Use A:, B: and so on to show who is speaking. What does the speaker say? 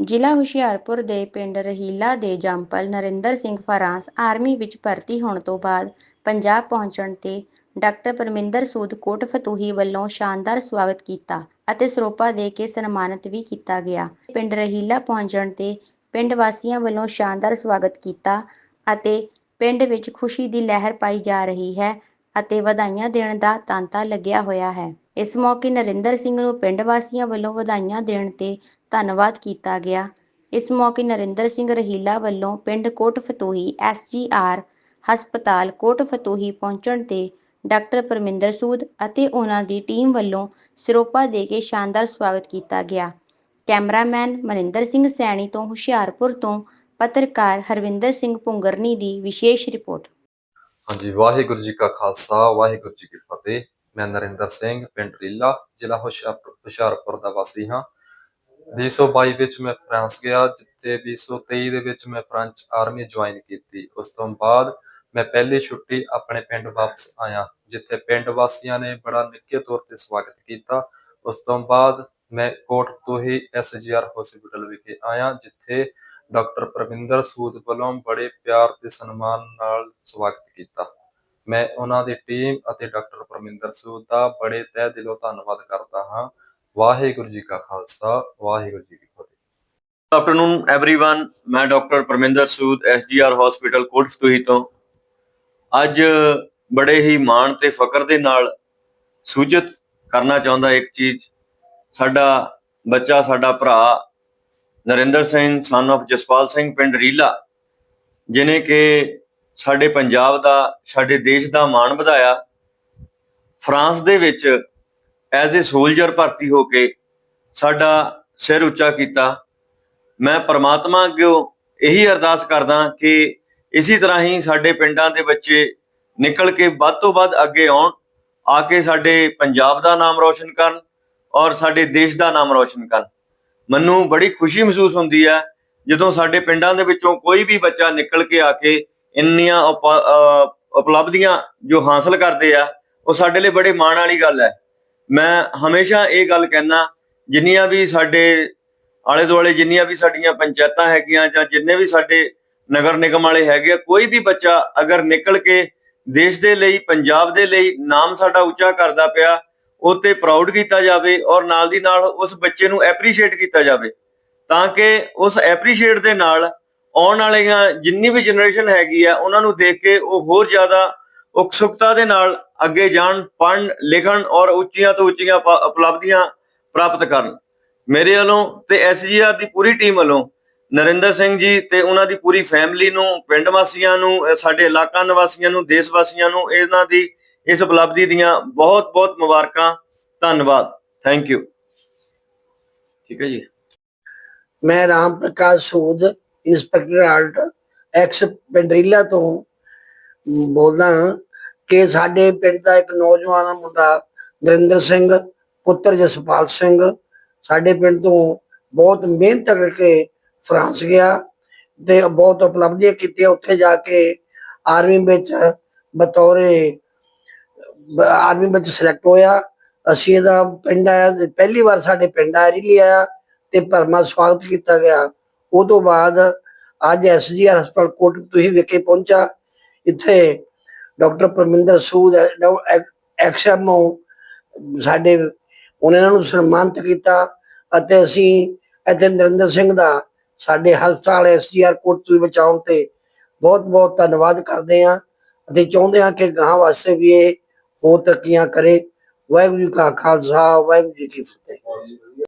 A: ਜ਼ਿਲ੍ਹਾ ਹੁਸ਼ਿਆਰਪੁਰ ਦੇ ਪਿੰਡ ਰਹੀਲਾ ਦੇ ਜੰਪਲ ਨਰਿੰਦਰ ਸਿੰਘ ਫਰਾਂਸ ਆਰਮੀ ਵਿੱਚ ਭਰਤੀ ਹੋਣ ਤੋਂ ਬਾਅਦ ਪੰਜਾਬ ਪਹੁੰਚਣ ਤੇ ਡਾਕਟਰ ਪਰਮਿੰਦਰ ਸੂਦ ਕੋਟ ਫਤੂਹੀ ਵੱਲੋਂ ਸ਼ਾਨਦਾਰ ਸਵਾਗਤ ਕੀਤਾ ਅਤੇ ਸਰੋਪਾ ਦੇ ਕੇ ਸਨਮਾਨਿਤ ਵੀ ਕੀਤਾ ਗਿਆ। ਪਿੰਡ ਰਹੀਲਾ ਪਹੁੰਚਣ ਤੇ ਪਿੰਡ ਵਾਸੀਆਂ ਵੱਲੋਂ ਸ਼ਾਨਦਾਰ ਸਵਾਗਤ ਕੀਤਾ ਅਤੇ ਪਿੰਡ ਵਿੱਚ ਖੁਸ਼ੀ ਦੀ ਲਹਿਰ ਪਾਈ ਜਾ ਰਹੀ ਹੈ ਅਤੇ ਵਧਾਈਆਂ ਦੇਣ ਦਾ ਤਾਂਤਾ ਲੱਗਿਆ ਹੋਇਆ ਹੈ। ਇਸ ਮੌਕੇ ਨਰਿੰਦਰ ਸਿੰਘ ਨੂੰ ਪਿੰਡ ਵਾਸੀਆਂ ਵੱਲੋਂ ਵਧਾਈਆਂ ਦੇਣ ਤੇ ਧੰਨਵਾਦ ਕੀਤਾ ਗਿਆ। ਇਸ ਮੌਕੇ ਨਰਿੰਦਰ ਸਿੰਘ ਰਹੀਲਾ ਵੱਲੋਂ ਪਿੰਡ ਕੋਟ ਫਤੂਹੀ ਐਸਜੀਆਰ ਹਸਪਤਾਲ ਕੋਟ ਫਤੂਹੀ ਪਹੁੰਚਣ ਤੇ ਡਾਕਟਰ ਪਰਮਿੰਦਰ ਸੂਦ ਅਤੇ ਉਹਨਾਂ ਦੀ ਟੀਮ ਵੱਲੋਂ ਸਿਰੋਪਾ ਦੇ ਕੇ ਸ਼ਾਨਦਾਰ ਸਵਾਗਤ ਕੀਤਾ ਗਿਆ। ਕੈਮਰਾਮੈਨ ਮਨਿੰਦਰ ਸਿੰਘ ਸੈਣੀ ਤੋਂ ਹੁਸ਼ਿਆਰਪੁਰ ਤੋਂ ਪੱਤਰਕਾਰ ਹਰਵਿੰਦਰ ਸਿੰਘ ਪੁੰਗਰਨੀ ਦੀ ਵਿਸ਼ੇਸ਼ ਰਿਪੋਰਟ।
B: ਹਾਂਜੀ, ਵਾਹਿਗੁਰੂ ਜੀ ਕਾ ਖਾਲਸਾ, ਵਾਹਿਗੁਰੂ ਜੀ ਕੀ ਫਤਿਹ। ਮੈਂ ਨਰਿੰਦਰ ਸਿੰਘ, ਪਿੰਡ ਰੀਲਾ, ਜ਼ਿਲ੍ਹਾ ਹੁਸ਼ਿਆਰਪੁਰ ਹੁਸ਼ਿਆਰਪੁਰ ਦਾ ਵਾਸੀ ਹਾਂ। 2022 ਵਿੱਚ ਮੈਂ ਫਰਾਂਸ ਗਿਆ ਜਿੱਥੇ 2023 ਦੇ ਵਿੱਚ ਮੈਂ ਫ੍ਰੈਂਚ ਆਰਮੀ ਜੁਆਇਨ ਕੀਤੀ। ਉਸ ਤੋਂ ਬਾਅਦ ਮੈਂ ਪਹਿਲੀ ਛੁੱਟੀ ਆਪਣੇ ਪਿੰਡ ਵਾਪਸ ਆਇਆ, ਜਿੱਥੇ ਪਿੰਡ ਵਾਸੀਆਂ ਨੇ ਬੜਾ ਨਿੱਘੇ ਤੌਰ ਤੇ ਸਵਾਗਤ ਕੀਤਾ। ਉਸ ਤੋਂ ਬਾਅਦ ਮੈਂ ਕੋਟ ਤੋਂ ਹੀ ਐਸਜੀਆਰ ਹਸਪੀਟਲ ਵਿਖੇ ਆਇਆ, ਜਿੱਥੇ ਡਾਕਟਰ ਪ੍ਰਵਿੰਦਰ ਸੂਦ ਵੱਲੋਂ ਬੜੇ ਪਿਆਰ ਤੇ ਸਨਮਾਨ ਨਾਲ ਸਵਾਗਤ ਕੀਤਾ। ਮੈਂ ਉਹਨਾਂ ਦੀ ਟੀਮ ਅਤੇ ਡਾਕਟਰ ਪਰਮਿੰਦਰ ਸੂਦ ਦਾ ਬੜੇ ਤਹਿ ਦਿਲੋਂ ਧੰਨਵਾਦ ਕਰਦਾ ਹਾਂ। ਵਾਹਿਗੁਰੂ ਜੀ ਕਾ ਖਾਲਸਾ ਵਾਹਿਗੁਰੂ ਜੀ ਕੀ ਫਤਿਹ
C: ਗੁੱਡ ਆਫਟਰਨੂਨ एवरीवन ਮੈਂ doctor Parminder Sood SGR hospital Kotfatuhi ਤੋਂ ਅੱਜ ਬੜੇ ਹੀ ਮਾਣ ਤੇ ਫਕਰ ਦੇ ਨਾਲ ਸੂਚਿਤ ਕਰਨਾ ਚਾਹੁੰਦਾ ਇੱਕ ਚੀਜ਼ ਸਾਡਾ ਬੱਚਾ ਸਾਡਾ ਭਰਾ ਨਰਿੰਦਰ ਸਿੰਘ ਸਨ of ਜਸਪਾਲ ਸਿੰਘ ਪਿੰਡ ਰੀਲਾ ਜਿਨੇ ਕਿ ਸਾਡੇ ਪੰਜਾਬ ਦਾ ਸਾਡੇ ਦੇਸ਼ ਦਾ ਮਾਣ ਵਧਾਇਆ ਫਰਾਂਸ ਦੇ ਵਿੱਚ ਐਜ਼ ਅ ਸੋਲਜਰ ਭਰਤੀ ਹੋ ਕੇ ਸਾਡਾ ਸਿਰ ਉੱਚਾ ਕੀਤਾ, ਮੈਂ ਪਰਮਾਤਮਾ ਅੱਗੇ ਇਹੀ ਅਰਦਾਸ ਕਰਦਾ ਕਿ ਇਸੇ ਤਰ੍ਹਾਂ ਹੀ ਸਾਡੇ ਪਿੰਡਾਂ ਦੇ ਬੱਚੇ ਨਿਕਲ ਕੇ ਵੱਧ ਤੋਂ ਵੱਧ ਅੱਗੇ ਆਉਣ, ਆ ਕੇ ਸਾਡੇ ਪੰਜਾਬ ਦਾ ਨਾਮ ਰੋਸ਼ਨ ਕਰਨ ਔਰ ਸਾਡੇ ਦੇਸ਼ ਦਾ ਨਾਮ ਰੋਸ਼ਨ ਕਰਨ। ਮੈਨੂੰ ਬੜੀ ਖੁਸ਼ੀ ਮਹਿਸੂਸ ਹੁੰਦੀ ਹੈ ਜਦੋਂ ਸਾਡੇ ਪਿੰਡਾਂ ਦੇ ਵਿੱਚੋਂ ਕੋਈ ਵੀ ਬੱਚਾ ਨਿਕਲ ਕੇ ਆ ਕੇ ਇੰਨੀਆਂ ਉਪ- ਉਪਲਬਧੀਆਂ ਜੋ ਹਾਸਲ ਕਰਦੇ ਆ, ਉਹ ਸਾਡੇ ਲਈ ਬੜੇ ਮਾਣ ਵਾਲੀ ਗੱਲ ਹੈ। ਮੈਂ ਹਮੇਸ਼ਾ ਇਹ ਗੱਲ ਕਹਿਣਾ ਜਿੰਨੀਆਂ ਵੀ ਸਾਡੇ ਆਲੇ ਦੁਆਲੇ ਜਿੰਨੀਆਂ ਵੀ ਸਾਡੀਆਂ ਪੰਚਾਇਤਾਂ ਹੈਗੀਆਂ ਜਾਂ ਜਿੰਨੇ ਵੀ ਸਾਡੇ ਨਗਰ ਨਿਗਮ ਵਾਲੇ ਹੈਗੇ ਆ, ਕੋਈ ਵੀ ਬੱਚਾ ਅਗਰ ਨਿਕਲ ਕੇ ਦੇਸ਼ ਦੇ ਲਈ ਪੰਜਾਬ ਦੇ ਲਈ ਨਾਮ ਸਾਡਾ ਉੱਚਾ ਕਰਦਾ ਪਿਆ ਉਹ ਤੇ ਪ੍ਰਾਊਡ ਕੀਤਾ ਜਾਵੇ ਔਰ ਨਾਲ ਦੀ ਨਾਲ ਉਸ ਬੱਚੇ ਨੂੰ ਐਪਰੀਸ਼ੀਏਟ ਕੀਤਾ ਜਾਵੇ ਤਾਂ ਕਿ ਉਸ ਐਪਰੀਸ਼ੀਏਟ ਦੇ ਨਾਲ ਆਉਣ ਵਾਲੀਆਂ ਜਿੰਨੀ ਵੀ ਜਨਰੇਸ਼ਨ ਹੈਗੀ ਆ ਉਹਨਾਂ ਨੂੰ ਦੇਖ ਕੇ ਉਹ ਹੋਰ ਜ਼ਿਆਦਾ ਉਕਸੁਕਤਾ ਦੇ ਨਾਲ ਅੱਗੇ ਜਾਣ, ਪੜ੍ਹਨ, ਲਿਖਣ ਔਰ ਉੱਚੀਆਂ ਤੋਂ ਉੱਚੀਆਂ ਉਪਲਬਧੀਆਂ ਪ੍ਰਾਪਤ ਕਰਨ। ਮੇਰੇ ਵੱਲੋਂ ਤੇ ਐਸਜੀਆਰ ਦੀ ਪੂਰੀ ਟੀਮ ਵੱਲੋਂ ਨਰਿੰਦਰ ਸਿੰਘ ਜੀ ਤੇ ਉਹਨਾਂ ਦੀ ਪੂਰੀ ਫੈਮਿਲੀ ਨੂੰ, ਪਿੰਡ ਵਾਸੀਆਂ ਨੂੰ ਸਾਡੇ ਇਲਾਕਾ ਨਿਵਾਸੀਆਂ ਨੂੰ, ਦੇਸ਼ ਵਾਸੀਆਂ ਨੂੰ ਇਹਨਾਂ ਦੀ ਇਸ ਉਪਲਬਧੀ ਦੀਆਂ ਬਹੁਤ ਬਹੁਤ ਮੁਬਾਰਕਾਂ। ਧੰਨਵਾਦ। ਥੈਂਕ ਯੂ ਠੀਕ ਹੈ ਜੀ।
D: ਮੈਂ ਰਾਮ ਪ੍ਰਕਾਸ਼ ਸੋਧ, ਇੰਸਪੈਕਟਰ ਆਰਟ, ਐਕਸ, ਪਿੰਡਰੀਲਾ ਤੋਂ ਬੋਲਦਾ ਹਾਂ ਕਿ ਸਾਡੇ ਪਿੰਡ ਦਾ ਇੱਕ ਨੌਜਵਾਨ ਮੁੰਡਾ ਨਰਿੰਦਰ ਸਿੰਘ, ਪੁੱਤਰ ਜਸਪਾਲ ਸਿੰਘ, ਸਾਡੇ ਪਿੰਡ ਤੋਂ ਬਹੁਤ ਮਿਹਨਤ ਕਰਕੇ ਫਰਾਂਸ ਗਿਆ ਤੇ ਬਹੁਤ ਉਪਲਬਧੀਆਂ ਕੀਤੀਆਂ। ਉੱਥੇ ਜਾ ਕੇ ਆਰਮੀ ਵਿੱਚ ਬਤੌਰੇ, ਆਰਮੀ ਵਿੱਚ ਸਿਲੈਕਟ ਹੋਇਆ। ਅਸੀਂ ਇਹਦਾ ਪਿੰਡ ਆਇਆ ਪਹਿਲੀ ਵਾਰ ਸਾਡੇ ਪਿੰਡ ਆ ਰਹੀ ਆਇਆ ਤੇ ਭਰਮਾ ਸਵਾਗਤ ਕੀਤਾ ਗਿਆ। ਉਹ ਤੋਂ ਬਾਅਦ ਅੱਜ ਐਸਜੀਆਰ ਹਸਪਤਾਲ ਕੋਟ ਤੁਸੀਂ ਵਿਖੇ ਪਹੁੰਚਾ। ਇੱਥੇ ਡਾਕਟਰ ਪਰਮਿੰਦਰ ਸੂਦ ਐਕਸਐਮਓ ਸਾਡੇ, ਉਹਨਾਂ ਨੂੰ ਸਨਮਾਨਿਤ ਕੀਤਾ ਅਤੇ ਅਸੀਂ ਇੱਥੇ ਨਰਿੰਦਰ ਸਿੰਘ ਦਾ ਸਾਡੇ ਹਸਪਤਾਲ ਐਸਜੀਆਰ ਕੋਟ ਬਚਾਉਣ ਤੇ ਬਹੁਤ ਬਹੁਤ ਧੰਨਵਾਦ ਕਰਦੇ ਹਾਂ। ਅਤੇ ਚਾਹੁੰਦੇ ਹਾਂ ਕਿ ਗਾਂ ਵਾਸਤੇ ਵੀ ਇਹ ਹੋਰ ਤਰੱਕੀਆਂ ਕਰੇ। ਵਾਹਿਗੁਰੂ ਜੀ ਕਾ ਖਾਲਸਾ, ਵਾਹਿਗੁਰੂ ਜੀ ਕੀ ਫਤਿਹ।